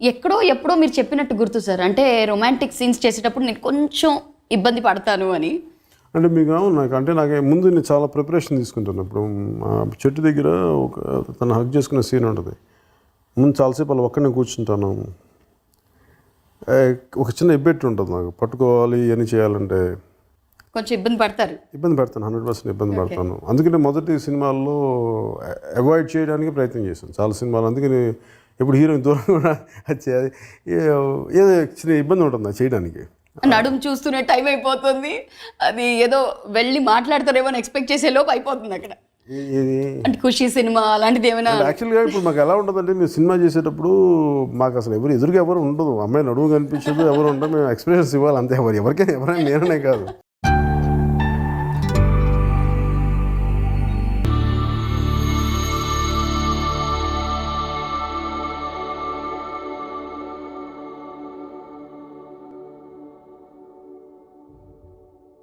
ఎక్కడో ఎప్పుడో మీరు చెప్పినట్టు గుర్తు సార్. అంటే రొమాంటిక్ సీన్స్ చేసేటప్పుడు నేను కొంచెం ఇబ్బంది పడతాను అని. అంటే మీకు అవును నాకు. అంటే నాకు ముందు నేను చాలా ప్రిపరేషన్ తీసుకుంటాను. ఇప్పుడు మా చెట్టు దగ్గర ఒక తను హక్ చేసుకునే సీన్ ఉంటుంది. ముందు చాలాసేపు అలా ఒక్కనే కూర్చుంటాను. ఒక చిన్న ఇబ్బెట్టు ఉంటుంది నాకు. పట్టుకోవాలి అని చేయాలంటే. కొంచెం ఇబ్బంది పడతారు. ఇబ్బంది పెడతాను. హండ్రెడ్ పర్సెంట్ ఇబ్బంది పడతాను. అందుకనే మొదటి సినిమాల్లో అవాయిడ్ చేయడానికి ప్రయత్నం చేశాను. చాలా సినిమాలు అందుకని ఇప్పుడు హీరోయిన్ దూరం కూడా ఏ- ఏదో చిన్న ఇబ్బంది ఉంటుంది చేయడానికి? నడుము చూస్తూనే టైం అయిపోతుంది. అది ఏదో వెళ్ళి మాట్లాడతారేమో అని ఎక్స్పెక్ట్ చేసే లోపు అయిపోతుంది అక్కడ. అంటే ఖుషి సినిమా అలాంటిది ఏమైనా? యాక్చువల్గా ఇప్పుడు మాకు ఎలా ఉంటుందంటే మేము సినిమా చేసేటప్పుడు మాకు అసలు ఎవరు ఎదురుగా ఎవరు ఉండదు. అమ్మాయి నడువు కనిపించదు ఎవరు ఉండదు మేము ఎక్స్ప్రెషన్స్ ఇవ్వాలి అంతే. ఎవరు ఎవరికైనా ఎవరైనా నేననే కాదు.